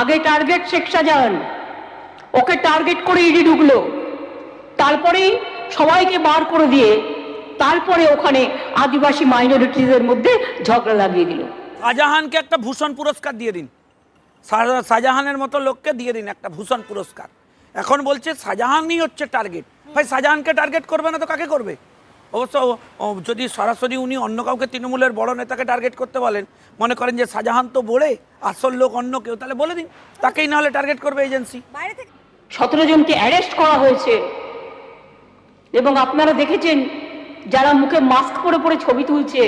আগে টার্গেট শেখ শাহজাহান। ওকে টার্গেট করে ইডি ঢুকলো। তারপরেই সবাইকে বার করে দিয়ে তারপরে ওখানে আদিবাসী মাইনরিটিদের মধ্যে ঝগড়া লাগিয়ে দিল। শাহজাহানকে একটা ভূষণ পুরস্কার দিয়ে দিন। শাহ- শাহজাহানের মতো লোককে দিয়ে দিন একটা ভূষণ পুরস্কার। এখন বলছে, শাহজাহানই হচ্ছে টার্গেট ভাই, শাহজাহানকে টার্গেট করবে না তো কাকে করবে? অবশ্য যদি সরাসরি উনি অন্য কাউকে তৃণমূলের বড় নেতাকে টার্গেট করতে বলেন মনে করেন যে শাহজাহান তো বলে আসল লোক অন্য কেউ তাহলে বলে দিন। তাকেই নাহলে টার্গেট করবে এজেন্সি সতেরো জনকে অ্যারেস্ট করা হয়েছে। এবং আপনারা দেখেছেন যারা মুখে মাস্ক পরে পরে ছবি তুলছে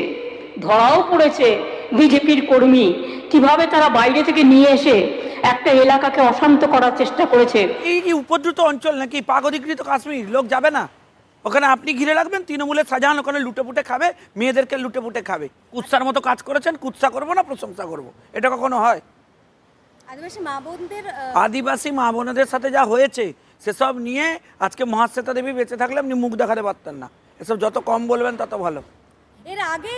ধরাও পড়েছে বিজেপির কর্মী কীভাবে তারা বাইরে থেকে নিয়ে এসে একটা এলাকাকে অশান্ত করার চেষ্টা করেছে। এই যে উপদ্রুত অঞ্চল নাকি? পাক অধিকৃত কাশ্মীর লোক যাবে না? ওখানে আপনি ঘিরে রাখবেন তৃণমূলের শাহজাহান ওখানে লুটে পুটে খাবে মেয়েদেরকে লুটে পুটে খাবে। কুৎসার মতো কাজ করেছেন কুৎসা করব না প্রশংসা করব। এটা কখনো হয়? আদিবাসী মা বোনদের সাথে যা হয়েছে সেসব নিয়ে আজকে মহাশ্বেতা দেবী বেঁচে থাকলে আপনি মুখ দেখাতে পারতেন না। এসব যত কম বলবেন তত ভালো। এর আগে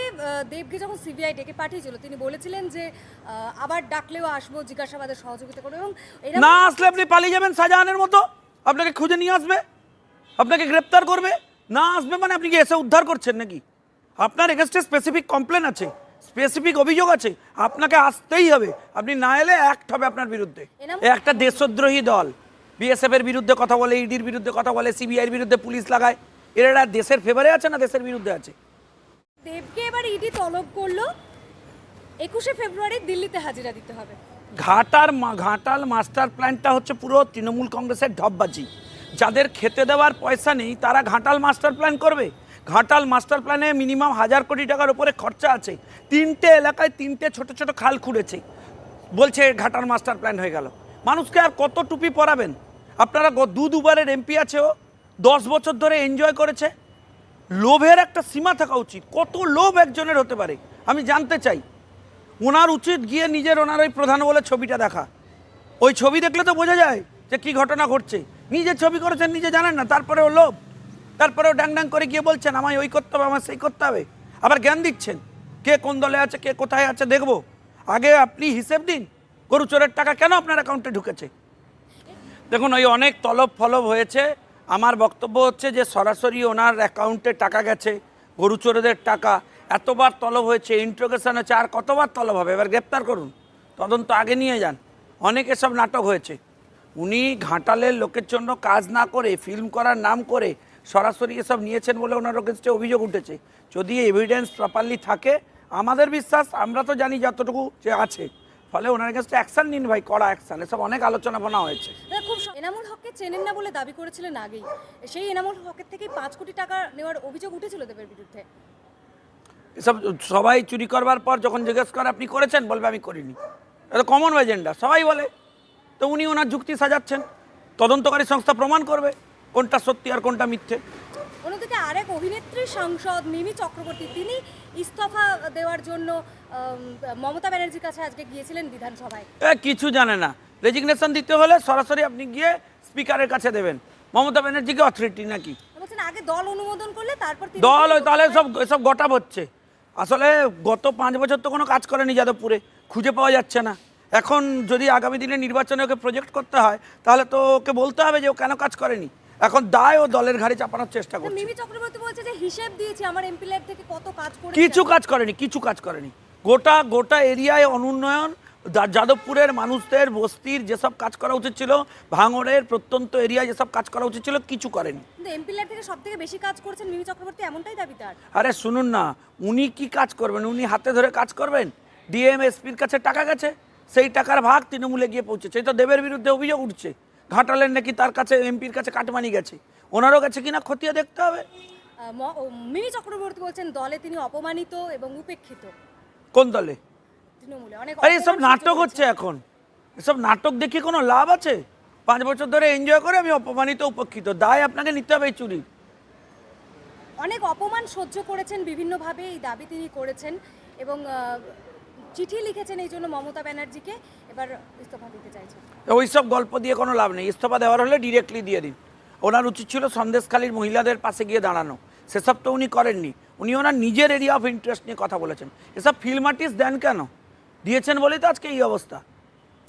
দেবকে যখন সিবিআই ডেকে পাঠিয়েছিল তিনি বলেছিলেন যে আবার ডাকলেও আসব জিজ্ঞাসাবাদের সহযোগিতা করব এবং না আসলে আপনি পালিয়ে যাবেন শাহজাহানের মতো। আপনাকে খুঁজে নিয়ে আসবে। আপনাকে গ্রেপ্তার করবে? না আসবে মানে আপনি কি এসে উদ্ধার করছেন নাকি? আপনার এগেনস্টে স্পেসিফিক কমপ্লেন আছে স্পেসিফিক অভিযোগ আছে আপনাকে আসতেই হবে। আপনি না এলে অ্যাক্ট হবে আপনার বিরুদ্ধে। একটা দেশদ্রোহী দল বিএসএফ এর বিরুদ্ধে কথা বলে ইডির বিরুদ্ধে কথা বলে সিবিআইয়ের বিরুদ্ধে পুলিশ লাগায়। এরা দেশের ফেভারে আছে না দেশের বিরুদ্ধে আছে? দেবকে এবার ইডি তলব করল একুশে ফেব্রুয়ারি দিল্লিতে হাজিরা দিতে হবে। ঘাটার ঘাটাল মাস্টার প্ল্যানটা হচ্ছে পুরো তৃণমূল কংগ্রেসের ঢপবাজি। যাদের খেতে দেওয়ার পয়সা নেই, তারা ঘাটাল মাস্টার প্ল্যান করবে। ঘাটাল মাস্টার প্ল্যানে মিনিমাম হাজার কোটি টাকার উপরে খরচা আছে। তিনটে এলাকায় তিনটে ছোট ছোট খাল খুঁড়েছে। বলছে ঘাটাল মাস্টার প্ল্যান হয়ে গেল। মানুষকে আর কত টুপি পরাবেন? আপনারা দু দুবারের এমপি আছে ও। দশ বছর ধরে এনজয় করেছে। লোভের একটা সীমা থাকা উচিত। কত লোভ একজনের হতে পারে? আমি জানতে চাই। ওনার উচিত গিয়ে নিজের ওনার ওই প্রধান বলে ছবিটা দেখা। ওই ছবি দেখলে তো বোঝা যায় যে কি ঘটনা ঘটছে। নিজে ছবি করেছেন, নিজে জানেন না। তারপরেও লোভ। তারপরেও ড্যাং ড্যাং করে গিয়ে বলছেন, আমায় ওই করতে হবে আমার সেই করতে হবে। আবার জ্ঞান দিচ্ছেন, কে কোন দলে আছে, কে কোথায় আছে, দেখব। আগে আপনি হিসেব দিন, গরু চোরের টাকা কেন আপনার অ্যাকাউন্টে ঢুকেছে? দেখুন, ওই অনেক তলব ফলব হয়েছে। আমার বক্তব্য হচ্ছে যে, সরাসরি ওনার অ্যাকাউন্টে টাকা গেছে, গরু চোরেদের টাকা। এতবার তলব হয়েছে ইন্ট্রোগেশন হচ্ছে আর কতবার তলব হবে? এবার গ্রেপ্তার করুন। তদন্ত আগে নিয়ে যান। অনেক এসব নাটক হয়েছে। উনি ঘাটালের লোকের জন্য কাজ না করে ফিল্ম করার নাম করে সরাসরি এসব নিয়েছেন বলে ওনার অগেনস্টে অভিযোগ উঠেছে। যদি এভিডেন্স প্রপারলি থাকে আমাদের বিশ্বাস আমরা তো জানি যতটুকু যে আছে। ফলে ওনার কাছে অ্যাকশন নিন ভাই কড়া অ্যাকশন এসব অনেক আলোচনা ফোনা হয়েছে। খুব এনামুল হককে চেনেন না বলে দাবি করেছিলেন আগেই। সেই এনামুল হকের থেকেই পাঁচ কোটি টাকা নেওয়ার অভিযোগ উঠেছিল দেবের বিরুদ্ধে। এসব সবাই চুরি করবার পর যখন জিজ্ঞেস করে আপনি করেছেন? বলবে আমি করিনি। এটা কমন এজেন্ডা সবাই বলে। তো উনি ওনার যুক্তি সাজাচ্ছেন। তদন্তকারী সংস্থা প্রমাণ করবে কোনটা সত্যি আর কোনটা মিথ্যে। অন্যদিকে আরেক অভিনেত্রী সাংসদ মিমি চক্রবর্তী তিনি ইস্তফা দেওয়ার জন্য মমতা ব্যানার্জির কাছে আজকে গিয়েছিলেন বিধানসভায়। এ কিছু জানে না। রেজিগনেশন দিতে হলে সরাসরি আপনি গিয়ে স্পিকারের কাছে দেবেন। মমতা ব্যানার্জিকে অথরিটি নাকি? বলছেন আগে দল অনুমোদন করলে তারপর দল তাহলে সব সব গোটাপ হচ্ছে। আসলে গত পাঁচ বছর তো কোনো কাজ করেনি যাদবপুরে। খুঁজে পাওয়া যাচ্ছে না। এখন যদি আগামী দিনে নির্বাচনে ওকে প্রজেক্ট করতে হয় তাহলে তো ওকে বলতে হবে যে ও কেন কাজ করেনি। এখন দায় ও দলের ঘাড়ে চাপানোর চেষ্টা করছে মিমি চক্রবর্তী বলছে যে হিসেব দিয়েছি আমার এমপি থেকে কত কাজ করে কিছু কাজ করেনি কিছু কাজ করেনি। গোটা গোটা এরিয়ায় অনুন্নয়ন যাদবপুরের মানুষদের বস্তির যেসব কাজ করা উচিত ছিল ভাঙড়ের প্রত্যন্ত এরিয়ায় যেসব কাজ করা উচিত ছিল কিছু করেনি। এমপি থেকে সব থেকে বেশি কাজ করেছেন মিমি চক্রবর্তী এমনটাই দাবি তার। আরে শুনুন না উনি কি কাজ করবেন? উনি হাতে ধরে কাজ করবেন? ডিএম এসপির কাছে টাকা গেছে? সেই টাকার ভাগ তৃণমূলে গিয়ে পৌঁছেছে। তো দেবের বিরুদ্ধে অভিযোগ উঠছে। ঘাটালের নাকি তার কাছে এমপির কাছে কাটমানি গেছে। ওনারও কাছে কিনা খতিয়ে দেখতে হবে। মিমি চক্রবর্তী বলছেন দলে তিনি অপমানিত এবং উপেক্ষিত। কোন দলে? তৃণমূলে অনেক আরে এসব নাটক হচ্ছে। এখন। এসব নাটক দেখে কোনো লাভ আছে? পাঁচ বছর ধরে এনজয় করে আমি অপমানিত উপেক্ষিত। দায় আপনাকে নিতে হবে এই চুরি। অনেক অপমান সহ্য করেছেন বিভিন্নভাবে এই দাবি তিনি করেছেন এবং চিঠি লিখেছেন এই জন্য মমতা ব্যানার্জিকে এবার ইস্তফা দিতে চাইছেন। ওই সব গল্প দিয়ে কোনো লাভ নেই। ইস্তফা দেওয়ার হলে ডিরেক্টলি দিয়ে দিন। ওনার উচিত ছিল সন্দেশখালীর মহিলাদের পাশে গিয়ে দাঁড়ানো। সেসব তো উনি করেননি। উনি ওনার নিজের এরিয়া অফ ইন্টারেস্ট নিয়ে কথা বলেছেন। এসব ফিল্ম আর্টিস্ট দেন কেন? দিয়েছেন বলেই তো আজকে এই অবস্থা।